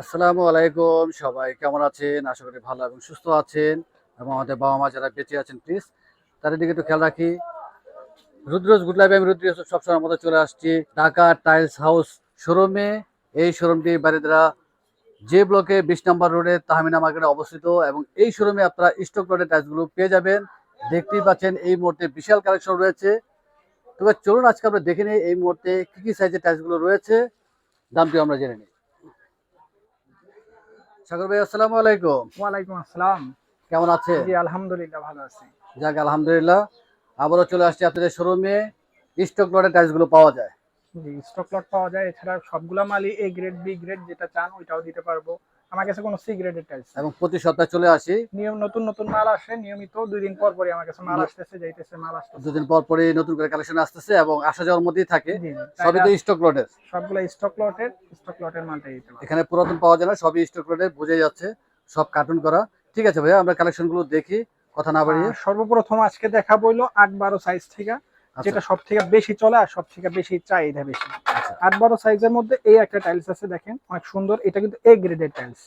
আসসালামু আলাইকুম, সবাই কেমন আছেন? আশা করি ভালো এবং সুস্থ আছেন। এবং আমাদের বাবা মা যারা বেঁচে আছেন প্লিজ তাদের দিকে একটু খেয়াল রাখি। রুদ্রজ গুড লাইফ আমি রুদ্র ইউসুফ সবসময় মতো চলে আসছি ঢাকা টাইলস হাউস শোরুমে এই শোরুমটি বারিদ্রা যে ব্লকে বিশ নম্বর রোডে তাহমিনা মার্কেটে অবস্থিত এবং এই শোরুমে আপনারা স্টক রোডের টাইলসগুলো পেয়ে যাবেন। দেখতেই পাচ্ছেন এই মুহূর্তে বিশাল কালেকশন রয়েছে। তবে চলুন আজকে আমরা দেখে নিই এই মুহূর্তে কি কি সাইজের টাইলসগুলো রয়েছে। দামটি আমরা জেনে নিই। সাগর ভাই আসসালামু আলাইকুম। ওয়ালাইকুম আসসালাম। কেমন আছে? জি আলহামদুলিল্লাহ ভালো আছি। যাক আলহামদুলিল্লাহ। আবারও চলে আসছি আপনাদের শোরুমে স্টক লটের টাইলসগুলো পাওয়া যায়। জি স্টক লট পাওয়া যায়। এছাড়া সবগুলা মালই এ গ্রেড বি গ্রেড যেটা চান ওইটাও দিতে পারব। আমার কাছে কোনো সি গ্রেডের টাইলস এবং প্রতি সপ্তাহে চলে আসি। নিয়ম নতুন নতুন মাল আসে নিয়মিত দুই দিন পর পরই আমার কাছে মাল আসতেছে যাইতেছে মাল আসতেছে। দুদিন পর পরে নতুন করে কালেকশন আসতেছে এবং আসা যাওয়ার মধ্যেই থাকে। সবই তো স্টক লটের সবগুলা স্টক লটের স্টক লটের মালটাই দিতে এখানে পুরাতন পাওয়া যায় না সবই স্টক লটের বোঝাই যাচ্ছে সব কার্টুন করা। ঠিক আছে ভাইয়া আমরা কালেকশনগুলো দেখি কথা না বাড়িয়ে। সর্বপ্রথম আজকে দেখা বইলো আট বারো সাইজ থেকে। আচ্ছা, যেটা সব থেকে বেশি চলে আর সব থেকে বেশি চাহিদা বেশি। আচ্ছা। আট বারো সাইজের মধ্যে এই একটা টাইলস আছে দেখেন অনেক সুন্দর। এটা কিন্তু এ গ্রেডের টাইলস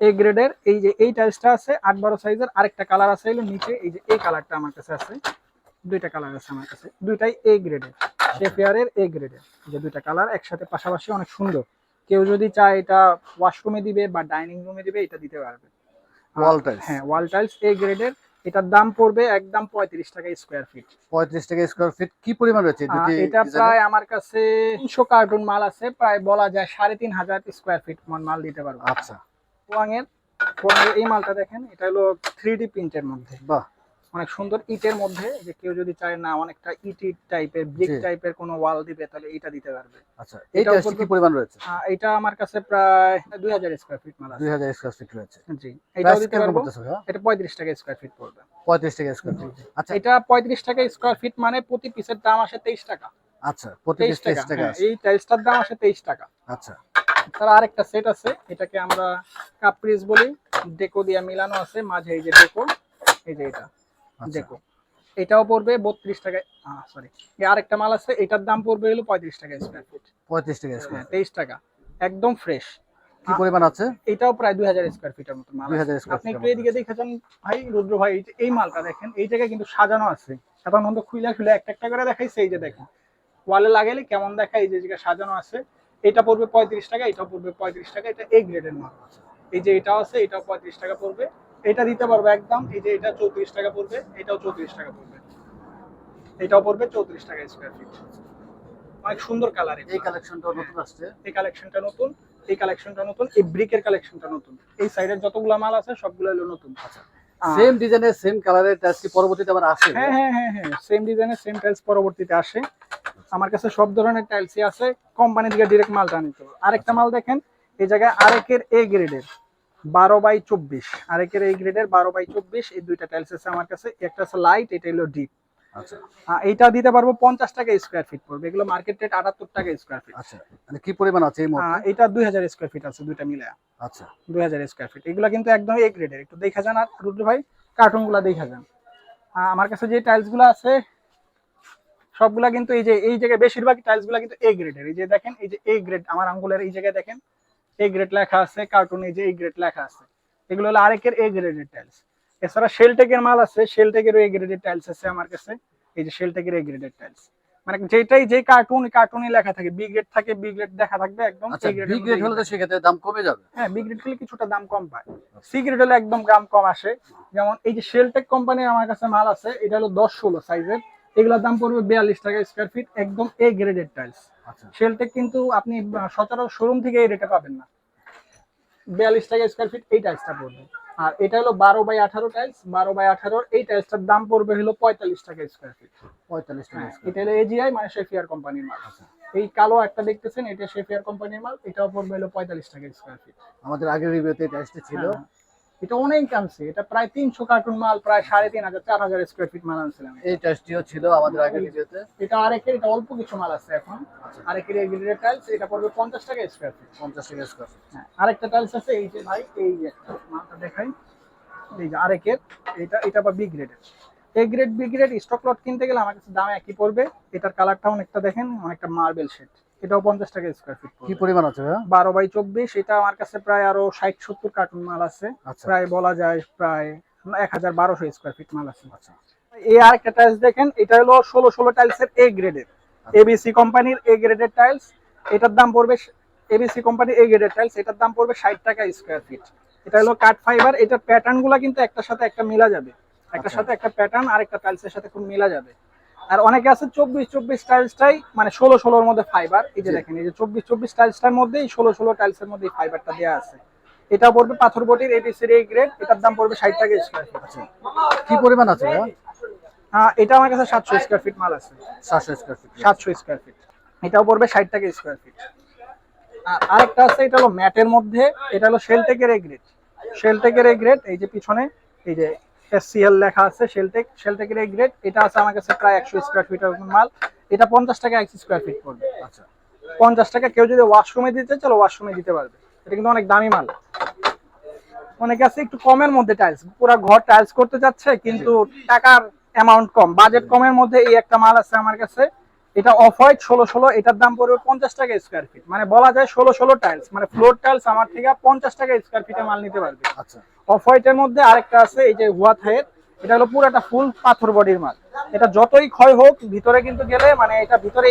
এ গ্রেডের এই যে এই টাইলসটা আছে আট বারো সাইজের আরেকটা কালার আছে হলো নিচে এই যে এই কালারটা আমার কাছে আছে। দুইটা কালার আছে আমার কাছে। দুইটাই এ গ্রেডের শেফিয়ারের এ গ্রেডের যে দুইটা কালার একসাথে পাশাপাশি অনেক সুন্দর। কেউ যদি চায় এটা ওয়াশরুমে দিবে বা ডাইনিং রুমে দিবে এটা দিতে পারবে। ওয়াল tiles। হ্যাঁ ওয়াল টাইলস এ গ্রেডের এটার দাম পড়বে একদম পঁয়ত্রিশ টাকা স্কোয়ার ফিট পঁয়ত্রিশ টাকা স্কোয়ার ফিট কি পরিমাণ রয়েছে দুটি এটা প্রায় আমার কাছে তিনশো কার্টুন মাল আছে প্রায় বলা যায় সাড়ে তিন হাজার স্কোয়ার ফিট মাল দিতে পারব। আচ্ছা। পোয়াংয়ের এর এই মালটা দেখেন এটা হলো থ্রি ডি প্রিন্টের মধ্যে। বাহ। অনেক সুন্দর ইটের মধ্যে যে কেউ যদি চায় না অনেকটা ইট ইট টাইপের ব্রিক টাইপের কোনো ওয়াল দিবে তাহলে এটা দিতে পারবে। আচ্ছা এটার কি পরিমাণ রয়েছে? এটা আমার কাছে প্রায় দুই হাজার স্কোয়ার ফিট মাল আছে। দুই হাজার ফিট রয়েছে। জি প্রাইস দিতে পারব। এটা পঁয়ত্রিশ টাকা স্কোয়ার ফিট পড়বে। পঁয়ত্রিশ টাকা স্কোয়ার ফিট আচ্ছা। এটা পঁয়ত্রিশ টাকা স্কোয়ার ফিট মানে প্রতি পিসের দাম আসে তেইশ টাকা। আচ্ছা প্রতি পিস তেইশ টাকা। টাকা হ্যাঁ। এই টাইলসটার দাম আসে তেইশ টাকা। আচ্ছা। তার আরেকটা সেট আছে এটাকে আমরা কাপ্রিস বলি। ডেকো দিয়া মিলানো আছে মাঝে এই যে ডেকো এই যে এটা। আচ্ছা। ডেকো এটাও পড়বে বত্রিশ টাকায় সরি আরেকটা মাল আছে এটার দাম পড়বে হলো পঁয়ত্রিশ টাকা স্কোয়ার ফিট পঁয়ত্রিশ টাকা স্কোয়ার তেইশ টাকা একদম ফ্রেশ কি পরিমাণ আছে? এটাও প্রায় দুই হাজার স্কোয়ার ফিটের মতো মাল 2000 আছে। আপনি একটু এদিকে দেখে যান ভাই রুদ্র ভাই এই যে এই মালটা দেখেন এই জায়গায় কিন্তু সাজানো আছে। এখন অন্ত খুলে খুলে একটা একটা করে দেখাইছে এই যে দেখেন ওয়ালে লাগাইলে কেমন দেখায় এই যে জায়গায় সাজানো আছে। এটা পড়বে পঁয়ত্রিশ টাকা এটাও পড়বে পঁয়ত্রিশ টাকা এটা এ গ্রেডের মাল এই যে এটাও আছে এটাও পঁয়ত্রিশ টাকা পড়বে। এটা দিতে পারবে একদম এই যে এটা চৌত্রিশ টাকা পড়বে এটাও চৌত্রিশ টাকা পড়বে। এটাও পড়বে চৌত্রিশ টাকা স্কোয়ার ফিট অনেক সুন্দর কালার এই কালেকশনটা নতুন আসছে। এই কালেকশনটা নতুন এই কালেকশনটা নতুন এই ব্রিকের কালেকশনটা নতুন। এই সাইডের যতগুলা মাল আছে সবগুলো হলো নতুন। আচ্ছা সেম ডিজাইনের সেম কালারের টাইলস কি পরবর্তীতে আবার আসে? হ্যাঁ হ্যাঁ হ্যাঁ হ্যাঁ সেম ডিজাইনের সেম টাইলস পরবর্তীতে আসে। আমার কাছে সব ধরনের টাইলসই আছে কোম্পানি থেকে ডিরেক্ট মালটা নিতে আরেকটা মাল দেখেন এই জায়গায় আরেকের এ গ্রেডের বারো বাই চব্বিশ। আরেকের এই গ্রেডের বারো বাই চব্বিশ এই দুইটা টাইলস আছে আমার কাছে। একটা আছে লাইট এটা হলো ডিপ আচ্ছা। এইটা দিতে পারব পঞ্চাশ টাকা স্কোয়ার ফিট পড়বে। এগুলো মার্কেট রেট আটাত্তর টাকা স্কোয়ার ফিট আচ্ছা মানে কি পরিমাণ আছে এটা দুই হাজার স্কোয়ার ফিট আছে দুইটা মিলে। আচ্ছা। দুই হাজার স্কোয়ার ফিট এগুলো কিন্তু একদম এ গ্রেডের একটু দেখা যান আর রুদ্র ভাই কার্টুনগুলা দেখা যান। আমার কাছে যে টাইলসগুলো আছে সবগুলা কিন্তু এই যে এই জায়গায় বেশিরভাগ টাইলসগুলা কিন্তু এ গ্রেডের এই যে দেখেন এই যে এ গ্রেড আমার আঙ্গুলের এই জায়গায় দেখেন। এ গ্রেড লেখা আছে কার্টুন এই যে এই গ্রেড লেখা আছে। এগুলো হলো আরেকের এ গ্রেডের টাইলস এছাড়া শেলটেকের মাল আছে শেলটেকেরও এ গ্রেডের টাইলস আছে আমার কাছে। এই যে শেলটেকের এ গ্রেডের টাইলস মানে যেটাই যে কার্টুন কার্টুনই লেখা থাকে বি গ্রেড থাকে বি গ্রেড দেখা থাকবে একদম A grade বি গ্রেড হলে তো সেক্ষেত্রে দাম কমে যাবে। হ্যাঁ বিগ রেড হলে কিছুটা দাম কম পায়। সি গ্রেড হলে একদম দাম কম আসে। যেমন এই যে শেলটেক কোম্পানির আমার কাছে মাল আছে এটা হলো দশ ষোলো সাইজের এগুলোর দাম পড়বে বিয়াল্লিশ টাকা স্কোয়ার ফিট একদম এ গ্রেডের টাইলস শেলটেক কিন্তু আপনি সচরাচর শোরুম থেকে এই রেটে পাবেন না। বিয়াল্লিশ টাকা স্কোয়ার ফিট এই টাইলসটা পড়বে। আর এটা হলো বারো বাই আঠারো টাইলস বারো বাই আঠারোর এই টাইলসটার দাম পড়বে হলো পঁয়তাল্লিশ টাকা স্কোয়ার ফিট পঁয়তাল্লিশ টাকা হ্যাঁ এটা হলো এজিআই মানে শেফিয়ার কোম্পানির মাল। আচ্ছা। এই কালো একটা দেখতেছেন এটা শেফিয়ার কোম্পানির মাল এটাও পড়বে হলো পঁয়তাল্লিশ টাকা স্কোয়ার ফিট আমাদের আগের রিভিউতে এই টাইলসটা ছিল। হ্যাঁ, এটা অনেক আনছে। এটা প্রায় তিনশো কার্টুন মাল প্রায় সাড়ে তিন হাজার চার হাজার স্কোয়ার ফিট মাল আনছিলাম এই টাইলসটিও ছিল আমাদের আগের রিভিউতে এটা আরেকের এটা অল্প কিছু মাল আছে এখন। আরেকের এই গ্রেডের টাইলস এটা পড়বে পঞ্চাশ টাকা স্কোয়ার ফিট পঞ্চাশ টাকা স্কোয়ার ফিট হ্যাঁ আরেকটা টাইলস আছে এই যে ভাই এই যে একটা মালটা দেখাই। এই যে আরেকের এটা এটা বা বি গ্রেডের A grade B grade stock lot কিনতে গেলে আমার কাছে দাম একই পড়বে। এটার কালারটা অনেকটা দেখেন অনেকটা মার্বেল শেড এটাও পঞ্চাশ টাকা স্কোয়ার ফিট কি পরিমাণ আছে বারো বাই চব্বিশ এটা আমার কাছে প্রায় আরও ষাট সত্তর কার্টুন মাল আছে। আচ্ছা। প্রায় বলা যায় প্রায় এক হাজার বারোশো স্কোয়ার ফিট মাল আছে। আচ্ছা। এই আরেকটা টাইলস দেখেন এটা হলো ষোলো ষোলো টাইলসের এ গ্রেডের এবিসি কোম্পানির এ গ্রেডের টাইলস এটার দাম পড়বে এবিসি কোম্পানির এ গ্রেডের টাইলস এটার দাম পড়বে ষাট টাকা স্কোয়ার ফিট এটা হলো কাঠ ফাইবার এটার প্যাটার্নগুলা কিন্তু একটার সাথে একটা মিলা যাবে। একটার আচ্ছা। সাথে একটা প্যাটার্ন আর একটা টাইলসের সাথে খুব মিলা যাবে। আর অনেকে আছে চব্বিশ চব্বিশ টাইলসটাই মানে ষোলো ষোলোর মধ্যে ফাইবার এই যে দেখেন এই যে চব্বিশ চব্বিশ টাইলসটার মধ্যেই ষোলো ষোলো টাইলসের মধ্যে এই ফাইবারটা দেওয়া আছে। এটা পড়বে পাথর বটির এবিসির এই গ্রেড এটার দাম পড়বে ষাট টাকা স্কোয়ার ফিট আচ্ছা। কি পরিমাণ আছে আহ, এটা আমার কাছে সাতশো স্কোয়ার ফিট মাল আছে। সাতশো স্কোয়ার ফিট সাতশো স্কোয়ার ফিট এটাও পড়বে ষাট টাকা স্কোয়ার ফিট আর আরেকটা আছে এটা হলো ম্যাটের মধ্যে এটা হলো শেলটেকের এ গ্রেড শেলটেকের এ গ্রেড এই যে পিছনে এই যে এসসিএল লেখা আছে শেলটেক শেলটেকের এ গ্রেড এটা আছে আমার কাছে প্রায় একশো স্কোয়ার ফিট মাল। এটা পঞ্চাশ টাকা এক স্কোয়ার ফিট পড়বে। আচ্ছা। পঞ্চাশ টাকা কেউ যদি ওয়াশরুমে দিতে চলো ওয়াশরুমে দিতে পারবে। এটা কিন্তু অনেক দামি মাল। অনেকে আছে একটু কমের মধ্যে টাইলস পুরো ঘর টাইলস করতে যাচ্ছে কিন্তু টাকার অ্যামাউন্ট কম। বাজেট কমের মধ্যে এই একটা মাল আছে আমার কাছে। এটা অফ হোয়াইট ষোলো ষোলো এটার দাম পড়বে পঞ্চাশ টাকা স্কোয়ার ফিট মানে বলা যায় ষোলো ষোলো টাইলস মানে ফ্লোর টাইলস আমার থেকে পঞ্চাশ টাকা স্কোয়ার ফিটে মাল নিতে পারবে। আচ্ছা। অফ হোয়াইটের মধ্যে আরেকটা আছে এই যে হুয়া থায়ের এটা হলো পুরোটা ফুল পাথর বডির মাল। এটা যতই ক্ষয় হোক ভিতরে কিন্তু গেলে মানে এটা ভিতরে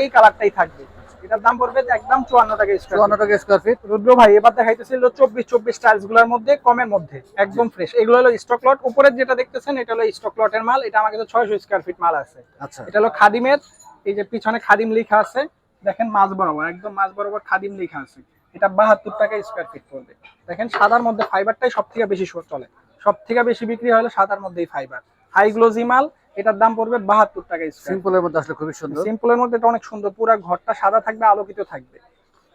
এই কালারটাই থাকবে। এটার দাম পড়বে একদম চুয়ান্ন টাকা স্কোয়ার চুয়ান্ন টাকা স্কোয়ার ফিট রুদ্র ভাই এবার দেখাইতেছিল চব্বিশ চব্বিশ টাইলসগুলোর মধ্যে কমের মধ্যে একদম ফ্রেশ এগুলো হলো স্টক লট উপরের যেটা দেখতেছেন এটা হলো স্টক লটের মাল। এটা আমার কাছে ছয়শো স্কোয়ার ফিট মাল আছে। আচ্ছা। এটা হলো খাদিমের এই যে পিছনে খাদিম লেখা আছে। দেখেন মাছ বরাবর একদম মাছ বরাবর খাদিম লেখা আছে। এটা বাহাত্তর টাকা স্কোয়ার ফিট পড়বে। দেখেন সাদার মধ্যে ফাইবারটাই সব থেকে বেশি চলে। সব থেকে বেশি বিক্রি হলো সাদার মধ্যেই ফাইবার হাই গ্লোজি মাল এটার দাম পড়বে বাহাত্তর টাকা স্কোয়ার সিম্পলের মধ্যে আসলে খুবই সুন্দর। সিম্পলের মধ্যে এটা অনেক সুন্দর পুরো ঘরটা সাদা থাকবে আলোকিত থাকবে।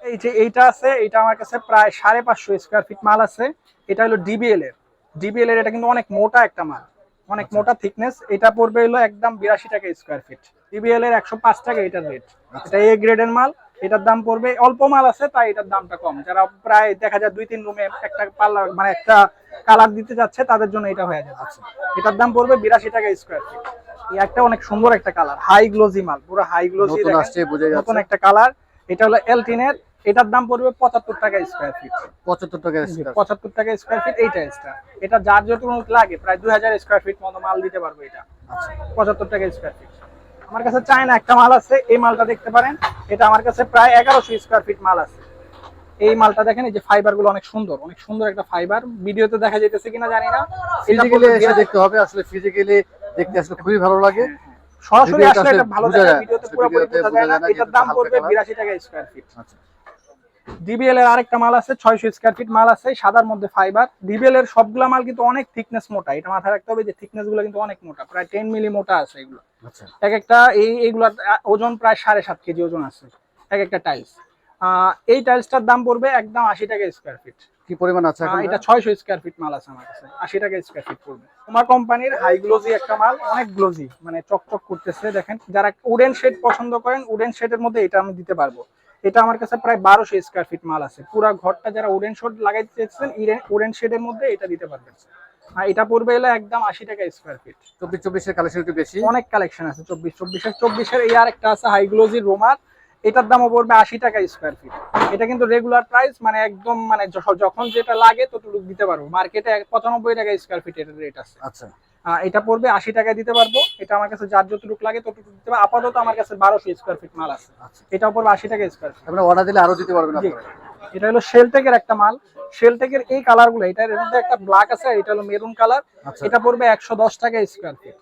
এই যে এইটা আছে এটা আমার কাছে প্রায় সাড়ে পাঁচশো স্কোয়ার ফিট মাল আছে। এটা হলো ডিবিএল এর। ডিবিএল এর এটা কিন্তু অনেক মোটা একটা মাল। অনেক আচ্ছা। মোটা থিকনেস এটা পড়বে হলো একদম বিরাশি টাকা স্কোয়ার ফিট ডিবিএল এর একশো পাঁচ টাকা এটার রেট আচ্ছা। এটা এ গ্রেডের মাল। এটার দাম পড়বে অল্প মাল আছে তাই এটার দামটা কম। যারা প্রায় দেখা যায় দুই তিন রুমে একটা পার্লার মানে একটা কালার দিতে যাচ্ছে তাদের জন্য এটা হয়ে যাবে। আচ্ছা। এটার দাম পড়বে বিরাশি টাকা স্কোয়ার ফিট এই একটা অনেক সুন্দর একটা কালার হাই গ্লোজি মাল পুরো হাই গ্লোজি নতুন যাচ্ছে। একটা কালার এটা হলো এলটিনের এটার দাম পড়বে পঁচাত্তর টাকা স্কোয়ার ফিট পঁচাত্তর টাকা পঁচাত্তর টাকা স্কোয়ার ফিট এইটা টাইলসটা এটা যার যতটুকু লাগে প্রায় দুই হাজার স্কোয়ার ফিট মতো মাল দিতে পারব এটা। আচ্ছা। পঁচাত্তর টাকা স্কোয়ার ফিট আমার কাছে চায়না একটা মাল আছে এই মালটা দেখতে পারেন। এটা আমার কাছে প্রায় এগারোশো স্কোয়ার ফিট মাল আছে। এই মালটা দেখেন এই যে ফাইবারগুলো অনেক সুন্দর অনেক সুন্দর একটা ফাইবার ভিডিওতে দেখা যেতেছে কিনা জানি না। ফিজিক্যালি এসে দেখতে হবে আসলে ফিজিক্যালি দেখতে আসলে খুবই ভালো লাগে। সরাসরি আসলে এটা ভালো জায়গা দেখা ভিডিওতে পুরোপুরি বোঝা যায় না এটার দাম পড়বে কালার। বিরাশি টাকা স্কয়ার ফিট আচ্ছা। ডিবিএল এর আরেকটা মাল আছে ছয়শো স্কোয়ার ফিট মাল আছে সাদার মধ্যে ফাইবার ডিবিএল এর সবগুলা মাল কিন্তু অনেক থিকনেস মোটা। এটা মাথায় রাখতে হবে যে থিকনেসগুলো কিন্তু অনেক মোটা প্রায় টেন মিলি মোটা আছে এগুলো। আচ্ছা। এক একটা এই এইগুলার ওজন প্রায় সাড়ে সাত কেজি ওজন আছে এক একটা টাইলস এই টাইলসটার দাম পড়বে একদম আশি টাকা স্কোয়ার ফিট কি পরিমাণ আছে এটা ছয়শো স্কোয়ার ফিট মাল আছে আমার কাছে আশি টাকা স্কোয়ার ফিট পড়বে। তোমার কোম্পানির হাই গ্লোজি একটা মাল অনেক গ্লোজি মানে চকচক করতেছে দেখেন। যারা উডেন শেড পছন্দ করেন উডেন শেডের মধ্যে এটা আমি দিতে পারব। এটা আমার কাছে প্রায় বারোশো স্কোয়ার ফিট মাল আছে। পুরো ঘরটা যারা উডেন শেড লাগাইতে চাইছেন উডেন শেডের মধ্যে এটা দিতে পারবেন আর এটা পড়বে এলো একদম আশি টাকা স্কোয়ার ফিট চব্বিশ চব্বিশের কালেকশন একটু বেশি? অনেক কালেকশন আছে চব্বিশ চব্বিশের চব্বিশের এই আর একটা আছে হাই গ্লোজি রোমার। এটার দামও পড়বে আশি টাকা স্কোয়ার ফিট এটা কিন্তু রেগুলার প্রাইস মানে একদম মানে যখন যেটা লাগে ততটুকু দিতে পারব। মার্কেটে পঁচানব্বই টাকা স্কোয়ার ফিট এর রেট আছে। আচ্ছা। এটা পড়বে আশি টাকায় দিতে পারব। এটা আমার কাছে যার যতটুক লাগে ততটুকু দিতে পারব। আপাতত আমার কাছে বারোশো স্কোয়ার ফিট মাল আছে। এটা এটাও পড়বে আশি টাকা স্কোয়ার ফিট আপনি অর্ডার দিলে আরও দিতে পারবেন এটা হলো শেলটেকের একটা মাল। শেলটেকের এই কালারগুলো এটার মধ্যে একটা ব্ল্যাক আছে এটা হলো মেরুন কালার আচ্ছা। এটা পড়বে একশো দশ টাকা স্কোয়ার ফিট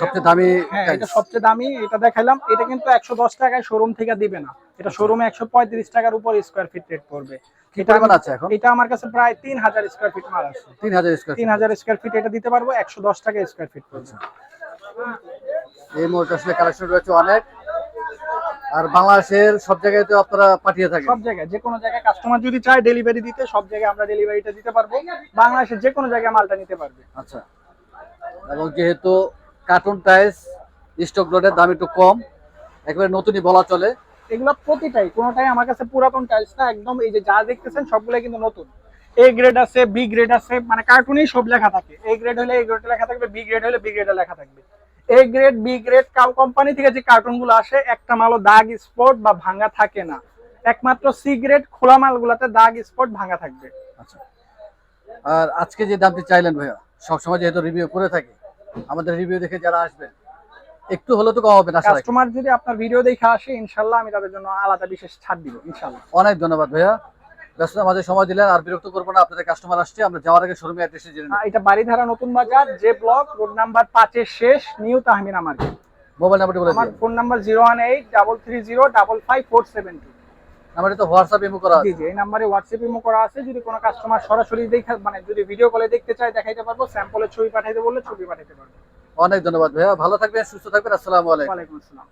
সবচেয়ে দামি হ্যাঁ এটা সবচেয়ে দামি এটা দেখাইলাম। এটা কিন্তু একশো দশ টাকায় শোরুম থেকে দিবে না। এটা শোরুমে একশো পঁয়ত্রিশ টাকার উপর স্কোয়ার ফিট রেট পড়বে। এটা এখন? এটা আমার কাছে প্রায় তিন হাজার স্কোয়ার ফিট মাল আছে। তিন হাজার স্কোয়ার তিন হাজার স্কোয়ার ফিট এটা দিতে পারব একশো দশ টাকা স্কোয়ার ফিট পড়বে। এই মুহূর্তে আসলে কালেকশন রয়েছে অনেক। আর বাংলাদেশের সব জায়গায় তো আপনারা পাঠিয়ে থাকেন। সব জায়গায় যে কোনো জায়গায় কাস্টমার যদি চায় ডেলিভারি দিতে সব জায়গায় আমরা ডেলিভারিটা দিতে পারব। বাংলাদেশের যে কোনো জায়গায় মালটা নিতে পারবে। আচ্ছা। এবং যেহেতু কার্টুন টাইলস স্টক লোডের দাম একটু কম একেবারে নতুনই বলা চলে। এগুলো প্রতিটাই কোনোটাই আমার কাছে পুরাতন টাইলস না একদম এই যে যা দেখতেছেন সবগুলাই কিন্তু নতুন। এ গ্রেড আছে বি গ্রেড আছে মানে কার্টুনেই সব লেখা থাকে। এ গ্রেড হলে এ গ্রেড লেখা থাকবে বি গ্রেড হলে বি গ্রেডে লেখা থাকবে। A grade B grade cow company থেকে যে কার্টুনগুলো আসে একটা মালও দাগ স্পট বা ভাঙা থাকে না। একমাত্র সি গ্রেড খোলা মালগুলোতে দাগ স্পট ভাঙা থাকবে। আচ্ছা। আর আজকে যে দামটি চাইলেন ভাইয়া সবসময় যেহেতু রিভিউ করে থাকি আমাদের রিভিউ দেখে যারা আসবেন একটু হলেও তো কমাবেন আশা কাস্টমার যদি আপনার ভিডিও দেখে আসে ইনশাল্লাহ আমি তাদের জন্য আলাদা বিশেষ ছাড় দিব ইনশাল্লাহ। অনেক ধন্যবাদ ভাইয়া। ব্যস্ততার মাঝে সময় দিলেন আর বিরক্ত করব না আপনাদের কাস্টমার আসছে আমরা যাওয়ার আগে শোরুমে অ্যাড্রেসে জেনে এটা বাড়িধারা নতুন বাজার যে ব্লক রোড নাম্বার পাঁচের শেষ নিউ তাহমিনা মার্কেট। মোবাইল নাম্বারটি বলে আমার phone number zero one eight double three zero double five four seven two নাম্বারটি তো হোয়াটসঅ্যাপ ইমো করা আছে। জি এই নাম্বারে হোয়াটসঅ্যাপ ইমো করা আছে। যদি কোনো কাস্টমার সরাসরি দেখে মানে যদি ভিডিও কলে দেখতে চায় দেখাইতে পারব। স্যাম্পলের ছবি পাঠাইতে বললে ছবি পাঠাইতে পারব। অনেক ধন্যবাদ ভাইয়া। ভালো থাকবেন সুস্থ থাকবেন। আসসালামু আলাইকুম। ওয়ালাইকুম আসসালাম।